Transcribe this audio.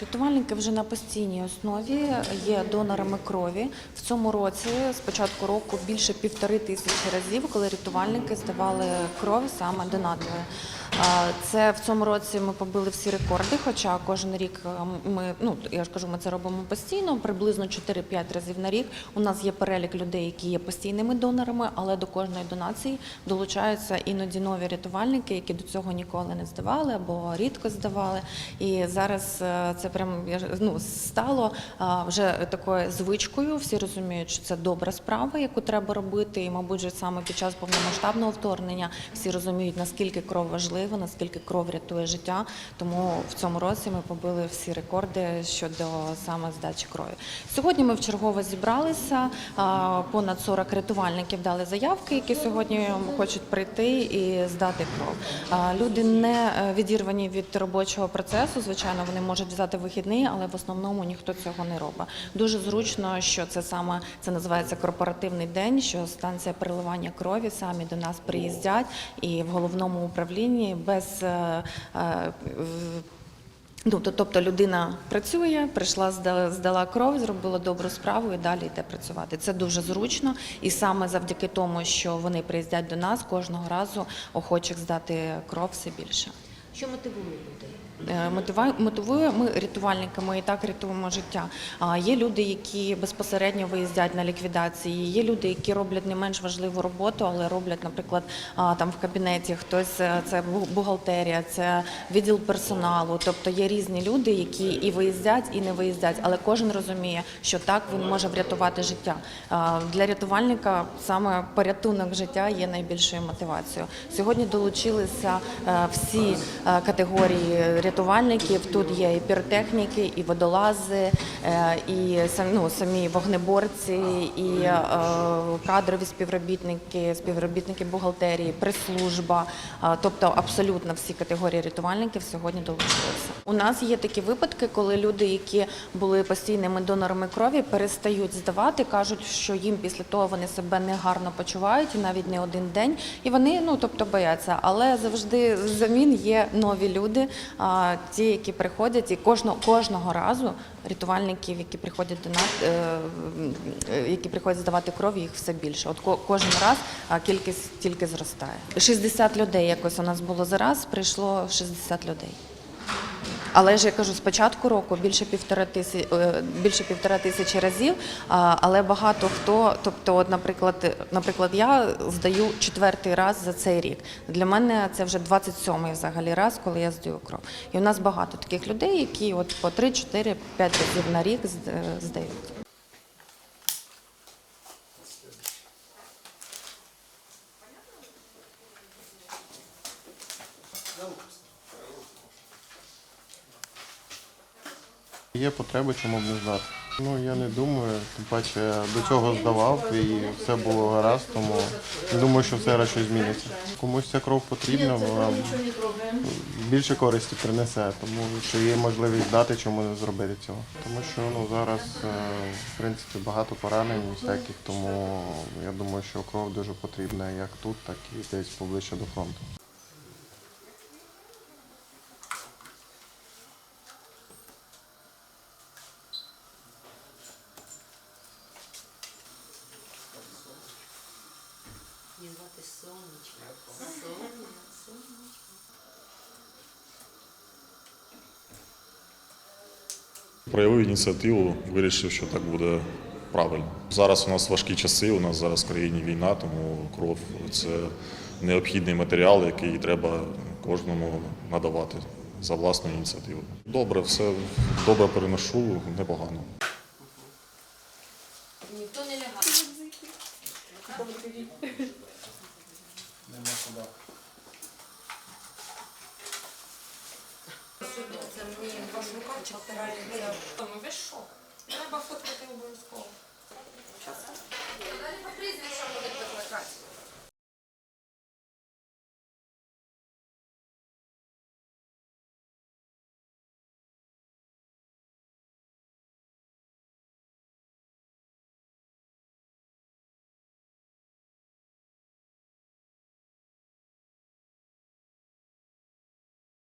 Рятувальники вже на постійній основі є донорами крові. В цьому році, з початку року, більше півтори тисячі разів, коли рятувальники здавали кров саме донатори. Це в цьому році ми побили всі рекорди, хоча кожен рік е, ми, ну я ж кажу, ми це робимо постійно, приблизно 4-5 разів на рік. У нас є перелік людей, які є постійними донорами, але до кожної донації долучаються іноді нові рятувальники, які до цього ніколи не здавали або рідко здавали. І зараз е, це прям ну, стало вже такою звичкою. Всі розуміють, що це добра справа, яку треба робити. І, мабуть, же саме під час повномасштабного вторгнення всі розуміють, наскільки кров важлива, наскільки кров рятує життя. Тому в цьому році ми побили всі рекорди щодо саме здачі крові. Сьогодні ми вчергово зібралися. Понад 40 рятувальників дали заявки, які сьогодні хочуть прийти і здати кров. Люди не е, відірвані від робочого процесу. Звичайно, вони можуть взяти вихідний, але в основному ніхто цього не робить. Дуже зручно, що це саме це називається корпоративний день, що станція переливання крові самі до нас приїздять і в головному управлінні без е, е, Ну, тобто людина працює, прийшла, здала кров, зробила добру справу і далі йде працювати. Це дуже зручно, і саме завдяки тому, що вони приїздять до нас кожного разу охочих здати кров все більше. Що мотивує людей? Е, Мотивує ми рятувальники, ми і так рятуємо життя. А є люди, які безпосередньо виїздять на ліквідації. Є люди, які роблять не менш важливу роботу, але роблять, наприклад, там в кабінеті хтось е, це бу- бухгалтерія, це відділ персоналу. Тобто є різні люди, які і виїздять, і не виїздять. Але кожен розуміє, що так він може врятувати життя. Для рятувальника саме порятунок життя є найбільшою мотивацією. Сьогодні долучилися е, всі категорії рятувальників. Тут є і піротехніки, і водолази, е, і ну, самі вогнеборці, і е, кадрові співробітники, співробітники бухгалтерії, прес-служба. Е, Тобто абсолютно всі категорії рятувальників сьогодні долучилися. У нас є такі випадки, коли люди, які були постійними донорами крові, перестають здавати, кажуть, що їм після того вони себе негарно почувають, навіть не один день, і вони ну тобто бояться. Але завжди взамін є нові люди, ті, які приходять, і кожного кожного разу рятувальників, які приходять до нас, е, е, які приходять здавати кров, їх все більше. От ко- кожен раз кількість тільки зростає. 60 людей якось у нас було зараз, прийшло 60 людей. Але ж я кажу, з початку року більше півтора тисячі, більше півтора тисячі разів. Але багато хто, тобто, от, наприклад, наприклад, я здаю четвертий раз за цей рік. Для мене це вже 27-й взагалі раз, коли я здаю кров. І у нас багато таких людей, які от по 3, 4, 5 разів на рік зд- здають. Є потреба, чому б не здати. Ну я не думаю, тим паче до цього здавав і все було гаразд, тому не думаю, що все щось зміниться. Комусь ця кров потрібна, вона більше користі принесе, тому що є можливість дати, чому не зробити цього. Тому що ну зараз е, в принципі багато поранень всяких, тому я думаю, що кров дуже потрібна як тут, так і десь поближче до фронту. Її звати Сонечка. Соня, Сонечка. Проявив ініціативу, вирішив, що так буде правильно. Зараз у нас важкі часи, у нас зараз в країні війна, тому кров це необхідний матеріал, який треба кожному надавати за власну ініціативу. Добре, все добре переношу, непогано. Ніхто не лягає. Нема собак. Це мені два шукача перелігли. Тому ви що? Треба фоткати обов'язково. Часто. Прізвище буде викликати.